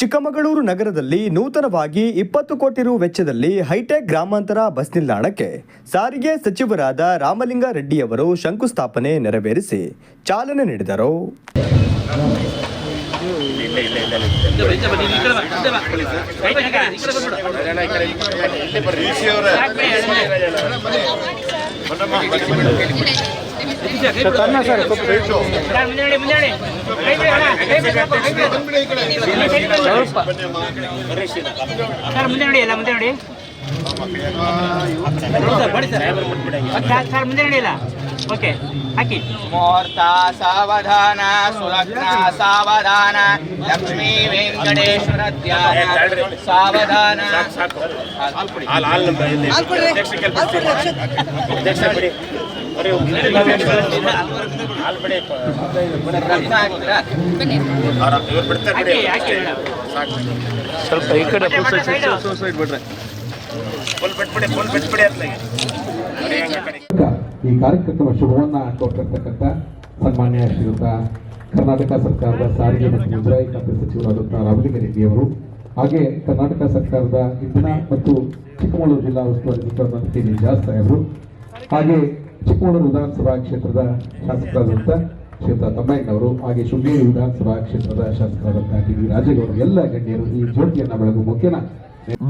ಚಿಕ್ಕಮಗಳೂರು ನಗರದಲ್ಲಿ ನೂತನವಾಗಿ ಇಪ್ಪತ್ತು ಕೋಟಿ ರು ವೆಚ್ಚದಲ್ಲಿ ಹೈಟೆಕ್ ಗ್ರಾಮಾಂತರ ಬಸ್ ನಿಲ್ದಾಣಕ್ಕೆ ಸಾರಿಗೆ ಸಚಿವರಾದ ರಾಮಲಿಂಗ ರೆಡ್ಡಿಯವರು ಶಂಕುಸ್ಥಾಪನೆ ನೆರವೇರಿಸಿ ಚಾಲನೆ ನೀಡಿದರು. ಸರ್ ಮುಂದೆ ನೋಡಿ ಎಲ್ಲ ಮುಂದೆ ನೋಡಿ ಮುಂದೆ ಓಕೆ ಹಾಕಿ ಮುಹೂರ್ತ ಸಾವಧಾನ ಸುಲಗ್ನ ಸಾವಧಾನ ಲಕ್ಷ್ಮೀ ವೆಂಕಟೇಶ್ವರ ಸಾವಧಾನ ಹಾಕ್ತೀರಾ? ಈ ಕಡೆ. ಈ ಕಾರ್ಯಕ್ರಮ ಶುಭವನ್ನ ಕೊಟ್ಟಿರ್ತಕ್ಕಂಥ ಸನ್ಮಾನ್ಯ ಶ್ರೀಯುತ ಕರ್ನಾಟಕ ಸರ್ಕಾರದ ಸಾರಿಗೆ ಮತ್ತು ಮುಜರಾಯಿ ಖಾತೆ ಸಚಿವರಾದಂತಹ ರಾಮಲಿಂಗ ರೆಡ್ಡಿ ಅವರು, ಹಾಗೆ ಕರ್ನಾಟಕ ಸರ್ಕಾರದ ಇಂಧನ ಮತ್ತು ಚಿಕ್ಕಮಗಳೂರು ಜಿಲ್ಲಾ ಉಸ್ತುವಾರಿ ಸಚಿವ ನಿಜಾಸ್ ಸಾಹೇಬರು ಹಾಗೆ ಚಿಕ್ಕಮಗಳೂರು ವಿಧಾನಸಭಾ ಕ್ಷೇತ್ರದ ಶಾಸಕರಾದಂಥ ಶ್ರೀತ ತಮ್ಮಯ್ಯನವರು ಹಾಗೆ ಶೃಂಗೇರಿ ವಿಧಾನಸಭಾ ಕ್ಷೇತ್ರದ ಶಾಸಕರಾದಂತಹ ಟಿ ವಿ ರಾಜೇಗೌಡ ಎಲ್ಲ ಗಣ್ಯರು ಈ ಜ್ಯೋತಿಯನ್ನ ಬೆಳಗು ಮುಖ್ಯನ.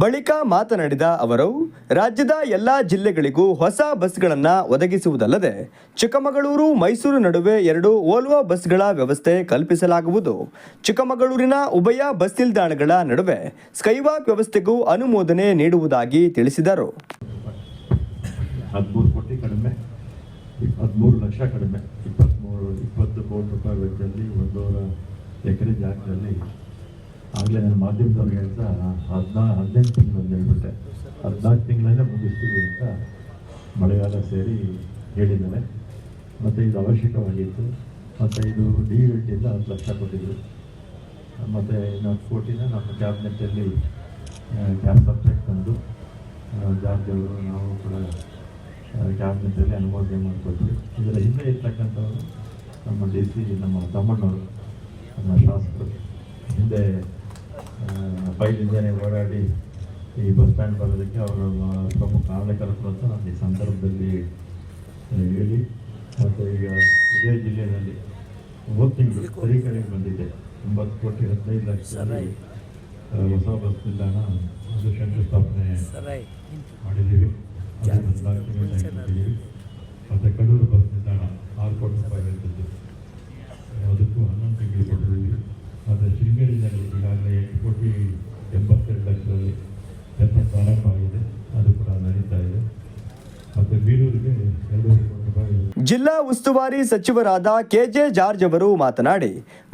ಬಳಿಕ ಮಾತನಾಡಿದ ಅವರು ರಾಜ್ಯದ ಎಲ್ಲಾ ಜಿಲ್ಲೆಗಳಿಗೂ ಹೊಸ ಬಸ್ಗಳನ್ನು ಒದಗಿಸುವುದಲ್ಲದೆ ಚಿಕ್ಕಮಗಳೂರು ಮೈಸೂರು ನಡುವೆ ಎರಡು ಓಲ್ವಾ ಬಸ್ಗಳ ವ್ಯವಸ್ಥೆ ಕಲ್ಪಿಸಲಾಗುವುದು. ಚಿಕ್ಕಮಗಳೂರಿನ ಉಭಯ ಬಸ್ ನಿಲ್ದಾಣಗಳ ನಡುವೆ ಸ್ಕೈವಾಕ್ ವ್ಯವಸ್ಥೆಗೂ ಅನುಮೋದನೆ ನೀಡುವುದಾಗಿ ತಿಳಿಸಿದರು. ಕಡಿಮೆ ಹದಿಮೂರು ಲಕ್ಷ ಕಡಿಮೆ ಇಪ್ಪತ್ತ್ಮೂರು ಇಪ್ಪತ್ತು ಕೋಟಿ ರೂಪಾಯಿ ವೆಚ್ಚದಲ್ಲಿ ಒಂದೂವರೆ ಎಕರೆ ಜಾಗದಲ್ಲಿ. ಆಗಲೇ ನಾನು ಮಾಧ್ಯಮದವ್ರಿಗೆ ಅಂತ ಹದಿನಾ, ಹದಿನೆಂಟು ತಿಂಗಳು ಅಂತ ಹೇಳ್ಬಿಟ್ಟೆ. ಹದಿನಾಲ್ಕು ತಿಂಗಳಲ್ಲೇ ಮುಗಿಸ್ತೀವಿ ಅಂತ ಮಳೆಗಾಲ ಸೇರಿ ಹೇಳಿದ್ದಾರೆ. ಮತ್ತು ಇದು ಅವಶ್ಯಕವಾಗಿತ್ತು. ಮತ್ತು ಇದು ಡಿ ಟಿಯಿಂದ ಹತ್ತು ಲಕ್ಷ ಕೊಟ್ಟಿದ್ದರು ಮತ್ತು ಹತ್ತು ಕೋಟಿನ ನಮ್ಮ ಕ್ಯಾಬಿನೆಟ್ಟಲ್ಲಿ ಕ್ಯಾಬ್ ಸಬ್ಜೆಕ್ಟ್ ತಂದು ಜಾರ್ಜ್ ಅವರು, ನಾವು ಕೂಡ ಕ್ಯಾಬಿನೆಟ್ಟಲ್ಲಿ ಅನುಮೋದನೆ ಮಾಡಿಕೊಟ್ವಿ ಇದರ ಹಿಂದೆ ಇರ್ತಕ್ಕಂಥವರು ನಮ್ಮ ಡಿ ಸಿ ನಮ್ಮ ತಮ್ಮಣ್ಣವರು ನಮ್ಮ ಶಾಸಕರು. ಹಿಂದೆ ಫೈಲಿಂದನೇ ಓಡಾಡಿ ಈ ಬಸ್ ಸ್ಟ್ಯಾಂಡ್ ಬರೋದಕ್ಕೆ ಅವರು ಪ್ರಮುಖ ಕಾರಣಕರ್ತರು ಅಂತ ನಾನು ಈ ಸಂದರ್ಭದಲ್ಲಿ ಹೇಳಿ. ಮತ್ತು ಈಗ ಇದೇ ಜಿಲ್ಲೆಯಲ್ಲಿ ಒಂಬತ್ತು ತಿಂಗಳು ತರೀಕರಿಗೆ ಬಂದಿದೆ. ಒಂಬತ್ತು ಕೋಟಿ ಹದಿನೈದು ಲಕ್ಷ ಹೊಸ ಬಸ್ ನಿಲ್ದಾಣ ಅದು ಶಂಕುಸ್ಥಾಪನೆ ಮಾಡಿದ್ದೀವಿ. ಅದು ಹದಿನಾಲ್ಕು ತಿಂಗಳು ಮಾಡಿದ್ದೀವಿ ಮತ್ತು ಕಡೂರು ಬಸ್ ನಿಲ್ದಾಣ ಆರು ಕೋಟಿ ರೂಪಾಯಿ ಹೇಳ್ತಿದ್ದು ಅದಕ್ಕೂ ಹನ್ನೊಂದು ತಿಂಗಳು ಕೊಟ್ಟಿದ್ದೀವಿ ಮತ್ತು ಶೃಂಗೇರಿಯಲ್ಲಿ ಈಗಾಗಲೇ ಎಂಟು ಕೋಟಿ ಎಂಬತ್ತೆರಡು ಲಕ್ಷದಲ್ಲಿ ಕೆಲಸ ಪ್ರಾರಂಭ ಆಗಿದೆ ಅದು ಕೂಡ ನಡೀತಾ ಇದೆ ಮತ್ತು ಬೀರೂರಿಗೆ ಎರಡೂವರೆ ಕೋಟಿ ರೂಪಾಯಿ ಜಿಲ್ಲಾ ಉಸ್ತುವಾರಿ ಸಚಿವರಾದ ಕೆಜೆ ಜಾರ್ಜ್ ಅವರು ಮಾತನಾಡಿ,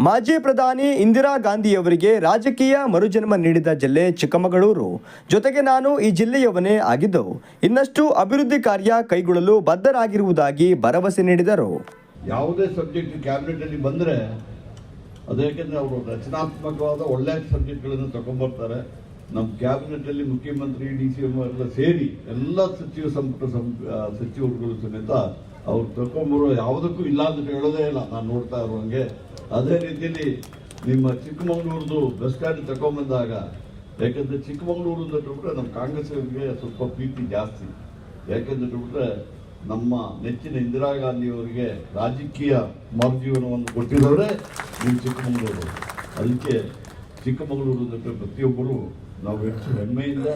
ಮಾಜಿ ಪ್ರಧಾನಿ ಇಂದಿರಾ ಗಾಂಧಿಯವರಿಗೆ ರಾಜಕೀಯ ಮರುಜನ್ಮ ನೀಡಿದ ಜಿಲ್ಲೆ ಚಿಕ್ಕಮಗಳೂರು. ಜೊತೆಗೆ ನಾನು ಈ ಜಿಲ್ಲೆಯವನೇ ಆಗಿದ್ದು, ಇನ್ನಷ್ಟು ಅಭಿವೃದ್ಧಿ ಕಾರ್ಯ ಕೈಗೊಳ್ಳಲು ಬದ್ಧರಾಗಿರುವುದಾಗಿ ಭರವಸೆ ನೀಡಿದರು. ಯಾವುದೇ ಸಬ್ಜೆಕ್ಟ್ ಕ್ಯಾಬಿನೆಟಲ್ಲಿ ಬಂದರೆ, ಅದು ಯಾಕೆಂದರೆ ಅವರು ರಚನಾತ್ಮಕವಾದ ಒಳ್ಳೆಯ ಸಬ್ಜೆಕ್ಟ್ಗಳನ್ನು ತಗೊಂಡ್ಬರ್ತಾರೆ. ನಮ್ಮ ಕ್ಯಾಬಿನೆಟಲ್ಲಿ ಮುಖ್ಯಮಂತ್ರಿ, ಡಿ ಸಿ ಎಂ ಎಲ್ಲ ಸೇರಿ ಎಲ್ಲ ಸಚಿವ ಸಂಪುಟ ಸಚಿವರುಗಳು ಸಮೇತ ಅವ್ರು ತಗೊಂಬರೋ ಯಾವುದಕ್ಕೂ ಇಲ್ಲ ಅಂತ ಹೇಳೋದೇ ಇಲ್ಲ. ನಾನು ನೋಡ್ತಾ ಇರುವಂಗೆ ಅದೇ ರೀತಿಯಲ್ಲಿ ನಿಮ್ಮ ಚಿಕ್ಕಮಗಳೂರದು ಬಸ್ ಸ್ಟ್ಯಾಂಡ್ ತಗೊಂಬಂದಾಗ, ಯಾಕಂದ್ರೆ ಚಿಕ್ಕಮಗಳೂರು ಅಂತ ಹೇಳ್ಬಿಟ್ರೆ ನಮ್ಮ ಅವರಿಗೆ ಸ್ವಲ್ಪ ಪ್ರೀತಿ ಜಾಸ್ತಿ. ಯಾಕೆಂದ್ರೆ ಹೇಳ್ಬಿಟ್ರೆ ನಮ್ಮ ನೆಚ್ಚಿನ ಇಂದಿರಾ ಗಾಂಧಿ ಅವರಿಗೆ ರಾಜಕೀಯ ಮರುಜೀವನವನ್ನು ಕೊಟ್ಟಿರೋರೆ ನಿಮ್ಮ ಚಿಕ್ಕಮಗಳೂರು. ಅದಕ್ಕೆ ಚಿಕ್ಕಮಗಳೂರು ಅಂತ ಪ್ರತಿಯೊಬ್ಬರು ನಾವು ಹೆಚ್ಚು ಹೆಮ್ಮೆಯಿಂದ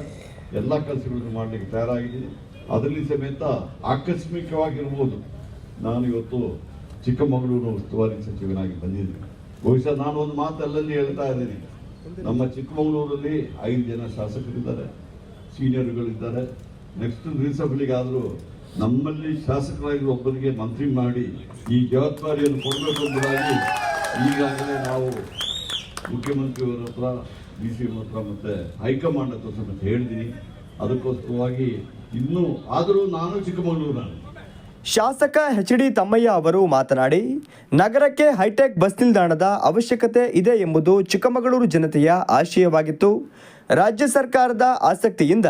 ಎಲ್ಲ ಕೆಲಸಗಳನ್ನು ಮಾಡಲಿಕ್ಕೆ ತಯಾರಾಗಿದ್ದೀನಿ ಅದರಲ್ಲಿ ಸಮೇತ ಆಕಸ್ಮಿಕವಾಗಿರ್ಬೋದು ನಾನು ಇವತ್ತು ಚಿಕ್ಕಮಗಳೂರು ಉಸ್ತುವಾರಿ ಸಚಿವನಾಗಿ ಬಂದಿದ್ದೀನಿ. ಬಹುಶಃ ನಾನು ಒಂದು ಮಾತು ಅಲ್ಲಲ್ಲಿ ಹೇಳ್ತಾ ಇದ್ದೀನಿ. ನಮ್ಮ ಚಿಕ್ಕಮಗಳೂರಲ್ಲಿ ಐದು ಜನ ಶಾಸಕರಿದ್ದಾರೆ, ಸೀನಿಯರ್ಗಳಿದ್ದಾರೆ. ನೆಕ್ಸ್ಟ್ ರೀಸಬಲಿಗಾದರೂ ನಮ್ಮಲ್ಲಿ ಶಾಸಕರಾಗಿರುವ ಒಬ್ಬರಿಗೆ ಮಂತ್ರಿ ಮಾಡಿ ಈ ಜವಾಬ್ದಾರಿಯನ್ನು ಕೊಡಬೇಕು ಎಂಬುದಾಗಿ ಈಗಾಗಲೇ ನಾವು ಮುಖ್ಯಮಂತ್ರಿಯವರ ಹತ್ರ ಡಿ ಸಿ ಹತ್ರ ಮತ್ತೆ ಹೈಕಮಾಂಡ್ ಹತ್ರ ಸಮೇತ ಹೇಳಿದ್ದೀನಿ ಅದಕ್ಕೋಸ್ಕರವಾಗಿ ಇನ್ನೂ ಆದರೂ ನಾನು ಚಿಕ್ಕಮಗಳೂರು ಶಾಸಕ ಎಚ್ ಡಿ ತಮ್ಮಯ್ಯ ಅವರು ಮಾತನಾಡಿ ನಗರಕ್ಕೆ ಹೈಟೆಕ್ ಬಸ್ ನಿಲ್ದಾಣದ ಅವಶ್ಯಕತೆ ಇದೆ ಎಂಬುದು ಚಿಕ್ಕಮಗಳೂರು ಜನತೆಯ ಆಶಯವಾಗಿತ್ತು. ರಾಜ್ಯ ಸರ್ಕಾರದ ಆಸಕ್ತಿಯಿಂದ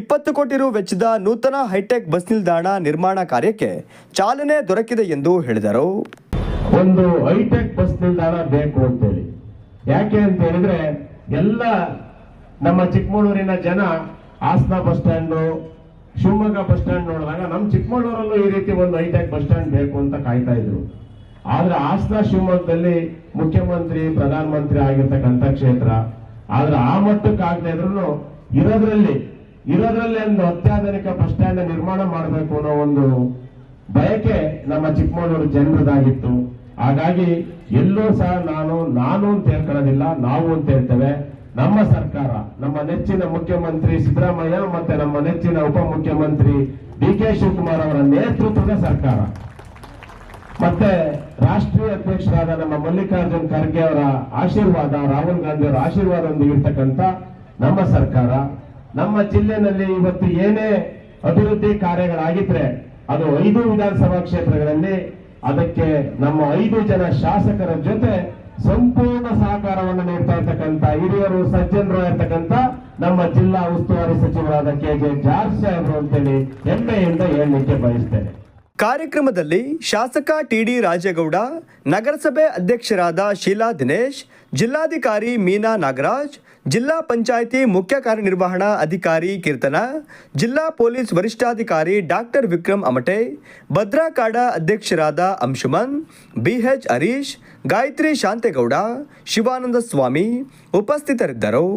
ಇಪ್ಪತ್ತು ಕೋಟಿ ರು ವೆಚ್ಚದ ನೂತನ ಹೈಟೆಕ್ ಬಸ್ ನಿಲ್ದಾಣ ನಿರ್ಮಾಣ ಕಾರ್ಯಕ್ಕೆ ಚಾಲನೆ ದೊರಕಿದೆ ಎಂದು ಹೇಳಿದರು. ಒಂದು ಹೈಟೆಕ್ ಬಸ್ ನಿಲ್ದಾಣ ಬೇಕು ಅಂತೇಳಿ. ಯಾಕೆ ಅಂತ ಹೇಳಿದ್ರೆ ಎಲ್ಲ ನಮ್ಮ ಚಿಕ್ಕಮಗಳೂರಿನ ಜನ Hassan bus stand, Shivamogga bus stand ನೋಡಿದಾಗ ನಮ್ಮ ಚಿಕ್ಕಮಗಳೂರಲ್ಲೂ ಈ ರೀತಿ ಒಂದು ಹೈಟೆಕ್ ಬಸ್ ಸ್ಟ್ಯಾಂಡ್ ಬೇಕು ಅಂತ ಕಾಯ್ತಾ ಇದ್ರು. ಆದ್ರೆ ಹಾಸನ, ಶಿವಮೊಗ್ಗದಲ್ಲಿ ಮುಖ್ಯಮಂತ್ರಿ, ಪ್ರಧಾನಮಂತ್ರಿ ಆಗಿರ್ತಕ್ಕಂಥ ಕ್ಷೇತ್ರ. ಆದ್ರೆ ಆ ಮಟ್ಟಕ್ಕೆ ಆಗದೆ ಇದ್ರು ಇರೋದ್ರಲ್ಲಿ ಇರೋದ್ರಲ್ಲಿ ಒಂದು ಅತ್ಯಾಧುನಿಕ ಬಸ್ ಸ್ಟ್ಯಾಂಡ್ ನಿರ್ಮಾಣ ಮಾಡಬೇಕು ಅನ್ನೋ ಒಂದು ಬಯಕೆ ನಮ್ಮ ಚಿಕ್ಕಮಗಳೂರು ಜನರದಾಗಿತ್ತು. ಹಾಗಾಗಿ ಎಲ್ಲೂ ಸಹ ನಾನು ನಾನು ಅಂತ ಹೇಳ್ಕೊಳ್ಳೋದಿಲ್ಲ, ನಾವು ಅಂತ ಹೇಳ್ತೇವೆ. ನಮ್ಮ ಸರ್ಕಾರ, ನಮ್ಮ ನೆಚ್ಚಿನ ಮುಖ್ಯಮಂತ್ರಿ ಸಿದ್ದರಾಮಯ್ಯ ಮತ್ತೆ ನಮ್ಮ ನೆಚ್ಚಿನ ಉಪಮುಖ್ಯಮಂತ್ರಿ ಡಿ ಕೆ ಶಿವಕುಮಾರ್ ಅವರ ನೇತೃತ್ವದ ಸರ್ಕಾರ. ಮತ್ತೆ ರಾಷ್ಟ್ರೀಯ ಅಧ್ಯಕ್ಷರಾದ ನಮ್ಮ ಮಲ್ಲಿಕಾರ್ಜುನ್ ಖರ್ಗೆ ಅವರ ಆಶೀರ್ವಾದ, ರಾಹುಲ್ ಗಾಂಧಿ ಅವರ ಆಶೀರ್ವಾದದೊಂದಿಗೆ ಇರ್ತಕ್ಕಂಥ ನಮ್ಮ ಸರ್ಕಾರ. ನಮ್ಮ ಜಿಲ್ಲೆನಲ್ಲಿ ಇವತ್ತು ಏನೇ ಅಭಿವೃದ್ಧಿ ಕಾರ್ಯಗಳಾಗಿದ್ರೆ, ಅದು ಐದು ವಿಧಾನಸಭಾ ಕ್ಷೇತ್ರಗಳಲ್ಲಿ ಅದಕ್ಕೆ ನಮ್ಮ ಐದು ಜನ ಶಾಸಕರ ಜೊತೆ ಸಂಪೂರ್ಣ ಸಹಕಾರವನ್ನು ನೀಡ್ತಾ ಇರ್ತಕ್ಕಂಥ ಹಿರಿಯರು, ಸಜ್ಜನರು ಇರ್ತಕ್ಕಂಥ ನಮ್ಮ ಜಿಲ್ಲಾ ಉಸ್ತುವಾರಿ ಸಚಿವರಾದ ಕೆ ಜೆ ಜಾರ್ಜ್ ಸಾಹೇಬರು ಅಂತೇಳಿ ಹೆಮ್ಮೆಯಿಂದ ಹೇಳಲಿಕ್ಕೆ ಬಯಸ್ತೇನೆ. ಕಾರ್ಯಕ್ರಮದಲ್ಲಿ ಶಾಸಕ ಟಿಡಿ ರಾಜೇಗೌಡ, ನಗರಸಭೆ ಅಧ್ಯಕ್ಷರಾದ ಶೀಲಾ ದಿನೇಶ್, ಜಿಲ್ಲಾಧಿಕಾರಿ ಮೀನಾ ನಾಗರಾಜ್ ಜಿಲ್ಲಾ ಪಂಚಾಯಿತಿ ಮುಖ್ಯ ಕಾರ್ಯನಿರ್ವಹಣಾ ಅಧಿಕಾರಿ ಕೀರ್ತನ, ಜಿಲ್ಲಾ ಪೊಲೀಸ್ ವರಿಷ್ಠಾಧಿಕಾರಿ ಡಾಕ್ಟರ್ ವಿಕ್ರಮ್ ಅಮಟೆ ಭದ್ರಾಕಾಡ ಅಧ್ಯಕ್ಷರಾದ ಅಂಶುಮನ್, ಬಿಎಚ್ ಹರೀಶ್, ಗಾಯತ್ರಿ ಶಾಂತೇಗೌಡ, ಶಿವಾನಂದ ಸ್ವಾಮಿ ಉಪಸ್ಥಿತರಿದ್ದರು.